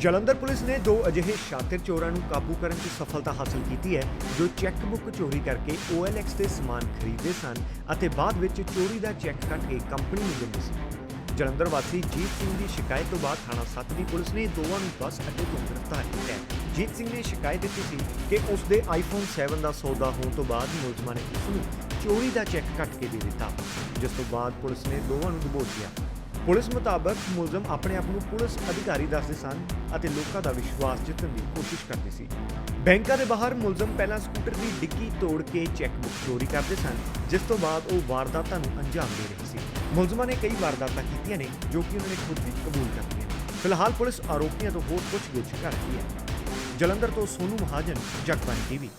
Jalandhar police ਨੇ ਦੋ ਅਜਿਹੇ ਸ਼ਾਤਿਰ ਚੋਰਾਂ ਨੂੰ ਕਾਬੂ ਕਰਨ 'ਚ ਸਫਲਤਾ ਹਾਸਲ ਕੀਤੀ ਹੈ, ਜੋ ਚੈੱਕ ਬੁੱਕ ਚੋਰੀ ਕਰਕੇ OLX ਤੇ ਸਮਾਨ ਖਰੀਦਦੇ ਸਨ ਅਤੇ ਬਾਅਦ ਵਿੱਚ ਚੋਰੀ ਦਾ ਚੈੱਕ ਕੱਟ ਕੇ ਕੰਪਨੀ ਨੂੰ ਦਿੰਦੇ ਸੀ। ਜਲੰਧਰ ਵਾਸੀ ਜੀਤ ਸਿੰਘ ਦੀ ਸ਼ਿਕਾਇਤ ਤੋਂ ਬਾਅਦ ਥਾਣਾ 7 ਦੀ ਪੁਲਿਸ ਨੇ ਦੋਵਾਂ ਨੂੰ ਬੱਸ ਅੱਡੇ ਤੋਂ ਗ੍ਰਿਫਤਾਰ ਕੀਤਾ ਹੈ। ਜੀਤ ਸਿੰਘ ਨੇ ਸ਼ਿਕਾਇਤ ਦਿੱਤੀ ਸੀ ਕਿ ਉਸ ਦੇ ਆਈਫੋਨ 7 ਦਾ ਸੌਦਾ ਹੋਣ ਤੋਂ ਬਾਅਦ ਮੁਲਜ਼ਮਾਂ ਨੇ ਉਸ ਨੂੰ ਚੋਰੀ ਦਾ ਚੈੱਕ ਕੱਟ ਕੇ ਦੇ ਦਿੱਤਾ, ਜਿਸ ਤੋਂ ਬਾਅਦ ਪੁਲਿਸ ਨੇ ਦੋਵਾਂ ਨੂੰ ਦਬੋਚ ਲਿਆ ਪੁਲਿਸ ਮੁਤਾਬਕ ਮੁਲਜ਼ਮ ਆਪਣੇ ਆਪ ਨੂੰ ਪੁਲਿਸ ਅਧਿਕਾਰੀ ਦੱਸਦੇ ਸਨ ਅਤੇ ਲੋਕਾਂ ਦਾ ਵਿਸ਼ਵਾਸ ਜਿੱਤਣ ਦੀ ਕੋਸ਼ਿਸ਼ ਕਰਦੇ ਸੀ। ਬੈਂਕਾਂ ਦੇ ਬਾਹਰ ਮੁਲਜ਼ਮ ਪਹਿਲਾਂ ਸਕੂਟਰ ਦੀ ਡਿੱਗੀ ਤੋੜ ਕੇ ਚੈੱਕਬੁੱਕ ਚੋਰੀ ਕਰਦੇ ਸਨ, ਜਿਸ ਤੋਂ ਬਾਅਦ ਉਹ ਵਾਰਦਾਤਾਂ ਨੂੰ ਅੰਜਾਮ ਦੇ ਰਹੇ ਸੀ। ਮੁਲਜ਼ਮਾਂ ਨੇ ਕਈ ਵਾਰਦਾਤਾਂ ਕੀਤੀਆਂ ਨੇ, ਜੋ ਕਿ ਉਹਨਾਂ ਨੇ ਖੁਦ ਵੀ ਕਬੂਲ ਕਰ ਲਈਆਂ ਫਿਲਹਾਲ ਪੁਲਿਸ ਆਰੋਪੀਆਂ ਤੋਂ ਹੋਰ ਪੁੱਛਗਿੱਛ ਕਰ ਰਹੀ ਹੈ। ਜਲੰਧਰ ਤੋਂ ਸੋਨੂ ਮਹਾਜਨ ਜਗਬਾਨੀ ਟੀਵੀ।